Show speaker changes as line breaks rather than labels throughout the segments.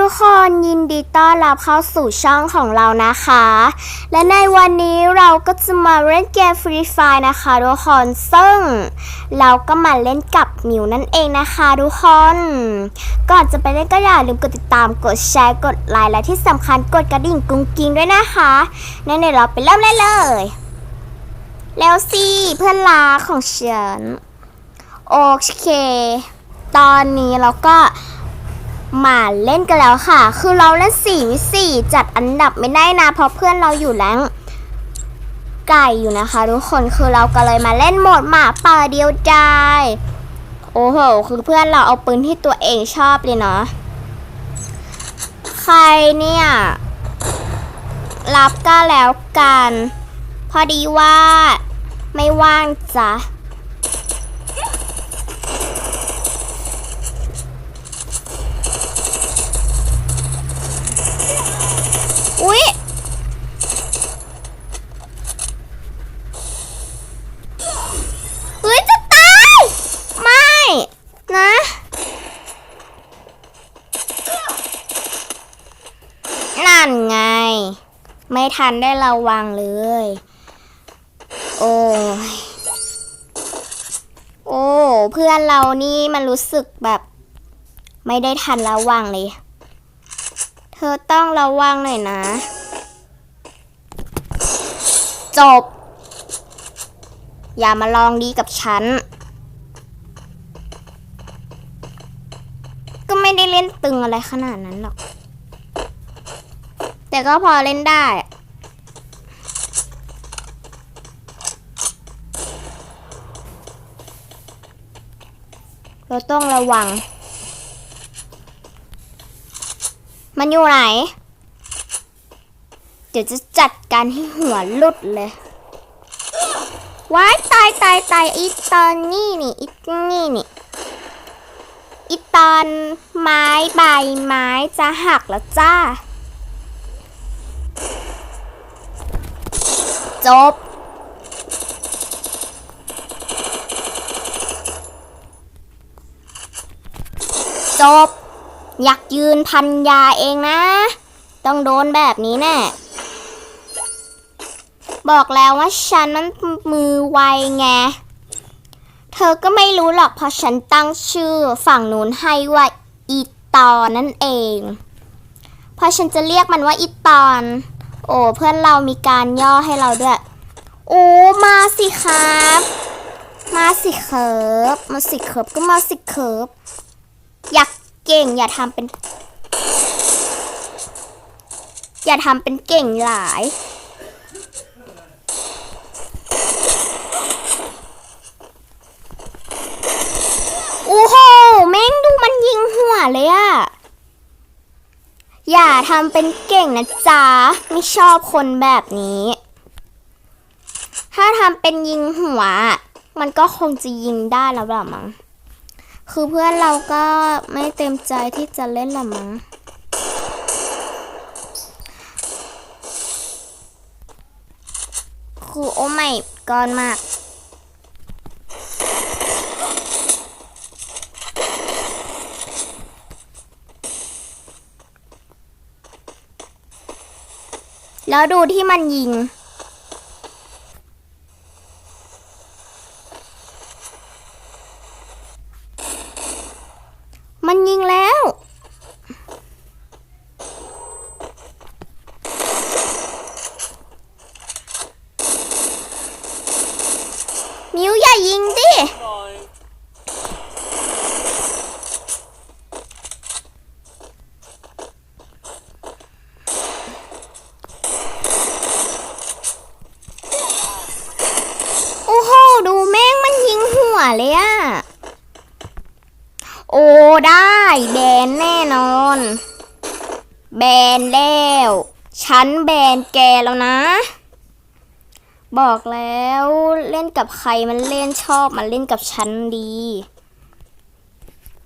ทุกคนยินดีต้อนรับเข้าสู่ช่องของเรานะคะ และในวันนี้เราก็จะมาเล่นเกมฟรีไฟนะคะทุกคนซึ่ง เราก็มาเล่นกับมิวนั่นเองนะคะทุกคน ก่อนจะไปเล่นก็อย่าลืมกดติดตามกดแชร์กดไลค์และที่สำคัญกดกระดิ่งกุ้งกิ้งด้วยนะคะนั่นเดี๋ยวเราไปเริ่มเล่นเลยแล้วสิเพื่อนรักของฉันโอเค ตอนนี้เราก็ มาเล่นกันแล้วค่ะ คือเราเล่น4วิ4จัดอันดับไม่ได้นะ เพราะเพื่อนเราอยู่แรงไก่อยู่นะคะ ทุกคนคือเราก็เลยมาเล่นโหมดหมาป่าเดียวดายโอ้โห คือเพื่อนเราเอาปืนที่ตัวเองชอบเลยเนาะใครเนี่ย รับก็แล้วกัน พอดีว่าไม่ว่างจ้ะ อุ๊ย เฮ้ย จะตาย ไม่ นะ นั่นไง ไม่ ทันได้ระวังเลย โอ้โอ้ เพื่อนเรานี่มันรู้สึกแบบ ไม่ได้ทันระวังเลย เธอต้องระวังหน่อยนะ จบ อย่ามาลองดีกับฉัน ก็ไม่ได้เล่นตึงอะไรขนาดนั้นหรอก แต่ก็พอเล่นได้ เราต้องระวัง มันอยู่ไหน เดี๋ยวจะจัดการให้หัวหลุดเลย ว้ายตายตายตายอีตอนนี่นี่อีนี่นี่อีตอนไม้ใบไม้จะหักแล้วจ้า จบ จบ อยากยืนพันยาเองนะ ต้องโดนแบบนี้แน่ บอกแล้วว่าฉันมันมือไวไง เธอก็ไม่รู้หรอกเพราะฉันตั้งชื่อฝั่งนู้นให้ว่าอีตอนนั่นเอง เพราะฉันจะเรียกมันว่าอีตอน โอ้เพื่อนเรามีการย่อให้เราด้วย โอ้มาสิครับมาสิเคิร์ฟมาสิเคิร์ฟก็มาสิเคิร์ฟ อยากเก่ง อย่าทำเป็น อย่าทำเป็นเก่งหลาย โอ้โห แม่งดูมันยิงหัวเลยอะอย่าทำเป็นเก่งนะจ๊ะ ไม่ชอบคนแบบนี้ ถ้าทำเป็นยิงหัว มันก็คงจะยิงได้แล้วล่ะมั้ง คือเพื่อนเราก็ไม่เต็มใจที่จะเล่นละมั้งคือโอ้ไม่ก่อนมาก แล้วดูที่มันยิง มันยิงแล้ว มิวอย่ายิงดิ โอ้โห ดูแม่งมันยิงหัว เลยอะโอ้ได้แบนแน่นอน แบนแล้ว ฉันแบนแกแล้วนะ บอกแล้วเล่นกับใครมันเล่นชอบมันเล่นกับฉันดี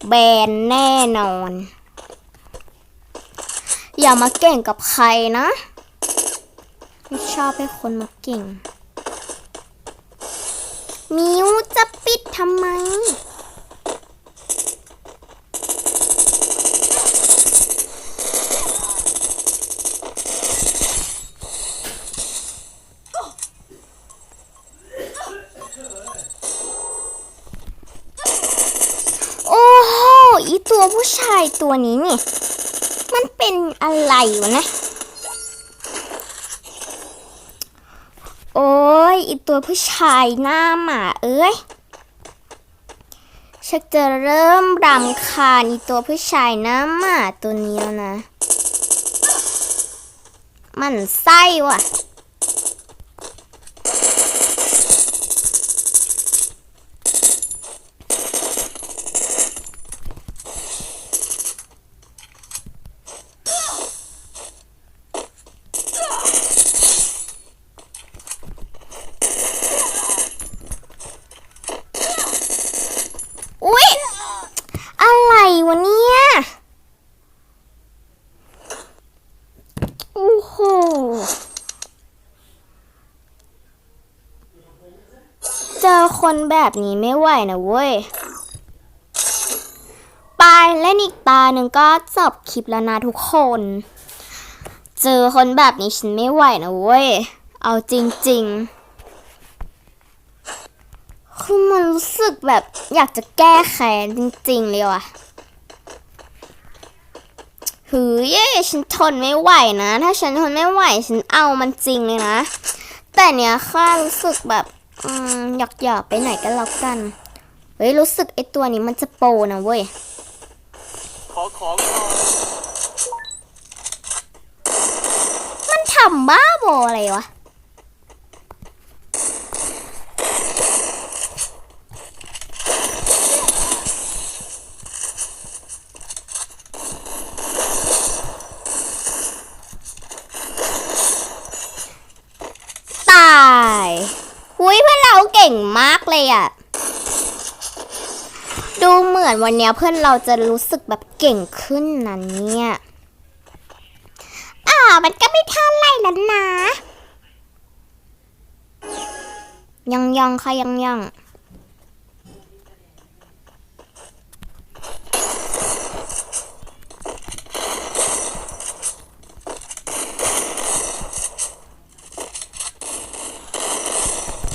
แบนแน่นอน อย่ามาเก่งกับใครนะ ไม่ชอบให้คนมาเก่ง นิ้วจะปิดทำไม โอ้โห อีตัวผู้ชายตัวนี้นี่ มันเป็นอะไรวะนะ ยอีตัวผู้ชายหน้าหมาเอ้ยชักจะเริ่มรำคาญอีตัวผู้ชายหน้าหมาตัวนี้แล้วนะ มันไส้ว่ะ หเจอคนแบบนี้ไม่ไหวนะเว้ย ไปเล่นอีกตาหนึ่งก็จบคลิปแล้วนะทุกคน เจอคนแบบนี้ฉันไม่ไหวนะเว้ย เอาจริง ๆคือมันรู้สึกแบบอยากจะแก้แค้นจริง ๆ เลยว่ะ หือเย่ฉันทนไม่ไหวนะ ถ้าฉันทนไม่ไหว ฉันเอามันจริงเลยนะ แต่เนี้ยข้ารู้สึกแบบอืมหยากหยอกไปไหนกันแล้วกัน เฮ้ย รู้สึกไอตัวนี้มันจะโปนะเว้ย
ขอของหน่อ
มันทำบ้าบออะไรวะ ตาย หุยเพื่อนเราเก่งมากเลยอะดูเหมือนวันนี้เพื่อนเราจะรู้สึกแบบเก่งขึ้นนะเนี่ยอ่ามันก็ไม่เท่าไรแล้วนะยังยังค่ะยังยัง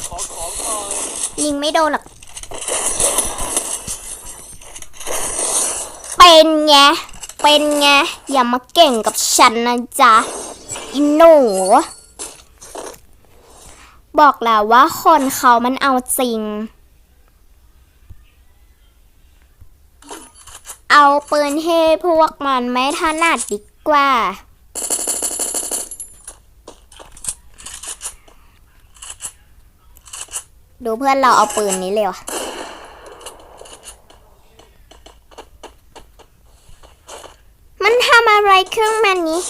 ขอของหน่อย
ยิงไม่โดนหรอก เป็นไง เป็นไง อย่ามาเก่งกับฉันนะจ๊ะอินหนู บอกแล้วว่าคนเขามันเอาจริง เอาปืนให้พวกมันไม่ถนัดดีกว่าดูเพื่อนเราเอาปืนนี้เลยว่ะ มันทำอะไร เครื่องมันนี้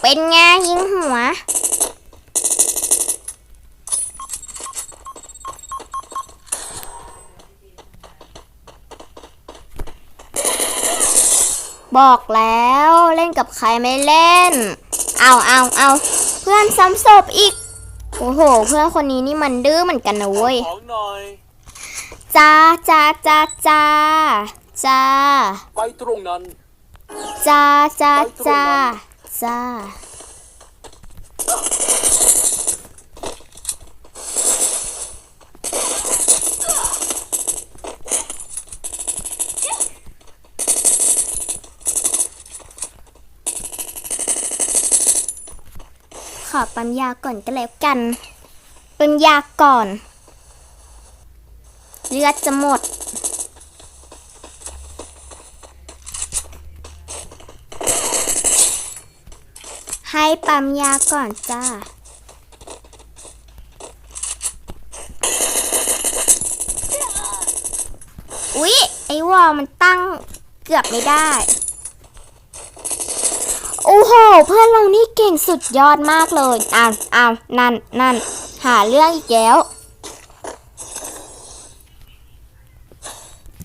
เป็นไงยิงหัว บอกแล้วเล่นกับใครไม่เล่น เอาเอาเอาเพื่อนซ้ำศพอีก โอ้โห เพื่อนคนนี้นี่มันดื้อเหมือนกันนะเว้ย
ของหน่อย
จ้าจ้าจ้าจ้าจ้า
ไปตรงนั้น
จ้าจ้าจ้าจ้า อปั๊มยาก่อนก็แล้วกันปั๊มยาก่อน เลือดจะหมด ให้ปั๊มยาก่อนจ้าอุ๊ย ไอ้วอลมันตั้งเกือบไม่ได้ โอ้โห เพื่อนเรานี่เก่งสุดยอดมากเลยอ้าวอ้าวนั่นนั่นหาเรื่องอีกแล้ว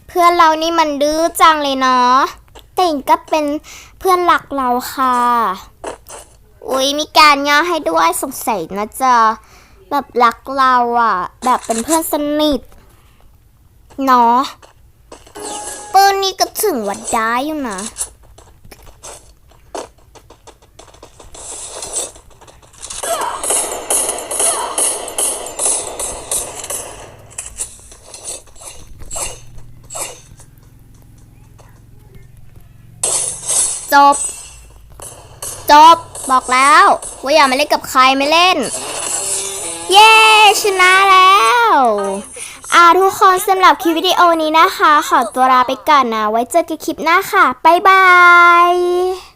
เพื่อนเรานี่มันดื้อจังเลยเนาะแต่งก็เป็นเพื่อนหลักเราค่ะ อุ๊ยมีการย่อให้ด้วยสงสัยนะจะแบบรักเราอะ แบบเป็นเพื่อนสนิทเนาะปืนนี่ก็ถึงวัดได้อยู่นะ จบ จบ บอกแล้วว่าอย่ามาเล่นกับใครไม่เล่น เย้ ชนะแล้วอาทุกคนสำหรับคลิปวิดีโอนี้นะคะ ขอตัวลาไปก่อนนะ ไว้เจอกันคลิปหน้าค่ะ บ๊ายบาย